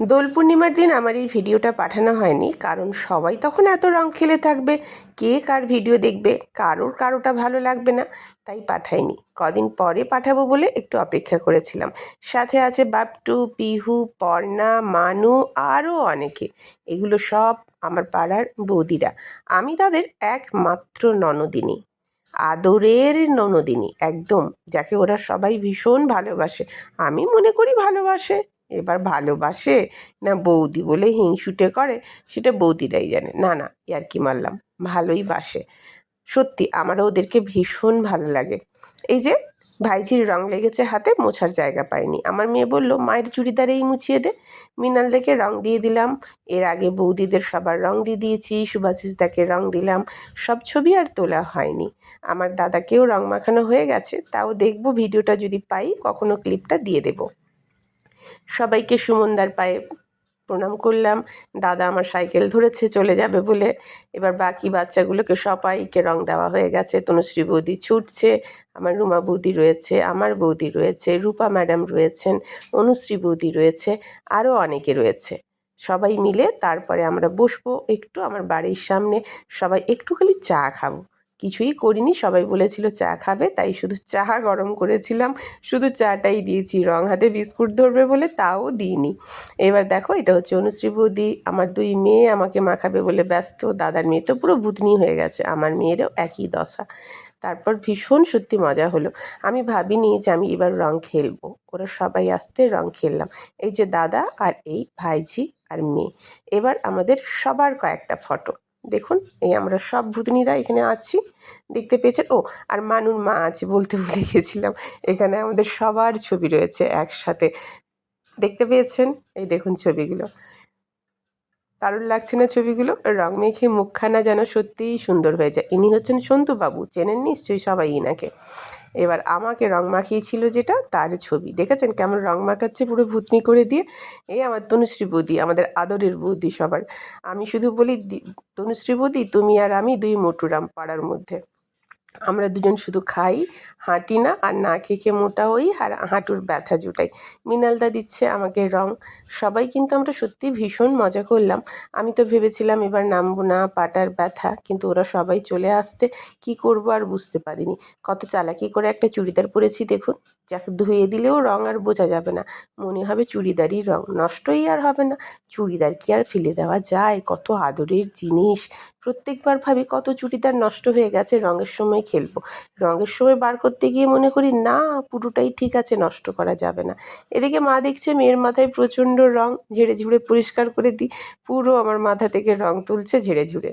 দোল পূর্ণিমার দিন আমার এই ভিডিওটা পাঠানো হয়নি, কারণ সবাই তখন এত রং খেলে থাকবে, কে কার ভিডিও দেখবে, কারোর কারোটা ভালো লাগবে না, তাই পাঠাইনি। কদিন পরে পাঠাবো বলে একটু অপেক্ষা করেছিলাম। সাথে আছে বাপটু, পিহু, পর্ণা, মানু, আরও অনেকে। এগুলো সব আমার পাড়ার বৌদিরা। আমি তাদের একমাত্র ননদিনী। আদরের ননদিনী, একদম, যাকে ওরা সবাই ভীষণ ভালোবাসে। আমি মনে করি ভালোবাসে। এবার ভালোবাসে না বৌদি বলে হিংসুটে করে, সেটা বৌদিরাই জানে। না না ইয়ার কি মারলাম, ভালোই বাসে। সত্যি, আমারও ওদেরকে ভীষণ ভালো লাগে। এই যে, ভাইঝির রং লেগেছে হাতে, মোছার জায়গা পাইনি। আমার মেয়ে বলল, মায়ের চুড়িদারেই মুছিয়ে দে। মিনাল দেখে রং দিয়ে দিলাম। এর আগে বৌদিদের সবার রং দিয়ে দিয়েছি সুভাষিসদাকে রং দিলাম। সব ছবি আর তোলা হয়নি। আমার দাদাকেও রং মাখানো হয়ে গেছে, তাও দেখব, ভিডিওটা যদি পাই, কখনো ক্লিপটা দিয়ে দেবো। সবাইকে সুমনদার পায়ে প্রণাম করলাম। দাদা আমার সাইকেল ধরেছে, চলে যাবে বলে। এবার বাকি বাচ্চাগুলোকে সবাইকে রং দেওয়া হয়ে গেছে। তনুশ্রী বৌদি ছুটছে, আমার রুমা বৌদি রয়েছে, আমার বৌদি রয়েছে, রূপা ম্যাডাম রয়েছেন, অনুশ্রী বৌদি রয়েছে, আরও অনেকে রয়েছে। সবাই মিলে তারপরে আমরা বসবো একটু আমার বাড়ির সামনে। সবাই একটু খালি চা খাব। কিছুই করিনি। সবাই বলেছিল, চা খাবে? তাই শুধু চা গরম করেছিলাম। শুধু চাটাই দিয়েছি। রং হাতে বিস্কুট ধরবে বলে তাও দিইনি। এবার দেখো, এটা হচ্ছে অনুশ্রী বৌদি, আমার দুই মেয়ে, আমাকে মাখাবে বলে ব্যস্ত। দাদার মেয়ে তো পুরো বুধনি হয়ে গেছে, আমার মেয়েরও একই দশা। তারপর ভীষণ সত্যি মজা হলো। আমি ভাবিনি যে আমি এবার রং খেলব। ওরা সবাই আসতে রং খেললাম। এই যে দাদা আর এই ভাইঝি আর মেয়ে। এবার আমাদের সবার কয়েকটা ফটো। দেখুন, এই আমরা সব ভুতনিরা এখানে আছি, দেখতে পেয়েছেন। ও, আর মানুর মা আছে বলতে ভুলে গেছিলাম। এখানে আমাদের সবার ছবি রয়েছে একসাথে। দেখতে পেয়েছেন? এই দেখুন ছবিগুলো। দারুণ লাগছে না ছবিগুলো? রং মেখে মুখখানা যেন সত্যিই সুন্দর হয়ে যায়। ইনি হচ্ছেন সন্তুবাবু, চেনেন নিশ্চয়ই সবাই ইনাকে। এবার আমাকে রং মাখিয়েছিল যেটা, তার ছবি। দেখেছেন কেমন রং মাখাচ্ছে পুরো ভূতনি করে দিয়ে? এই আমার তনুশ্রী বৌদি, আমাদের আদরের বৌদি সবার। আমি শুধু বলি তনুশ্রী বৌদি, তুমি আর আমি দুই মোটুরাম পাড়ার মধ্যে। আমরা দুজন শুধু খাই, হাঁটি না আর না খেয়ে মোটা হই আর হাঁটুর ব্যথা জুটাই। মিনালদা দিচ্ছে আমাকে রং। সবাই কিন্তু আমরা সত্যি ভীষণ মজা করলাম। আমি তো ভেবেছিলাম এবার নামবো না, পাটার ব্যথা, কিন্তু ওরা সবাই চলে আসতে কি করব আর বুঝতে পারিনি। কত চালাকি করে একটা চুড়িদার পরেছি দেখুন। যাকে, ধুয়ে দিলেও রং আর বোঝা যাবে না। মনে হবে চুড়িদারই রং। নষ্টই আর হবে না। চুড়িদার কি আর ফেলে দেওয়া যায়? কত আদরের জিনিস। প্রত্যেকবার ভাবি কত চুড়িদার নষ্ট হয়ে গেছে রঙের সময়। খেলব। রঙের সময় বার করতে গিয়ে মনে করি, না, পুরোটাই ঠিক আছে, নষ্ট করা যাবে না। এদিকে মা দেখছে মেয়ের মাথায় প্রচণ্ড রং, ঝেড়ে ঝুড়ে পরিষ্কার করে দিই। পুরো আমার মাথা থেকে রঙ তুলছে ঝেড়ে ঝুড়ে।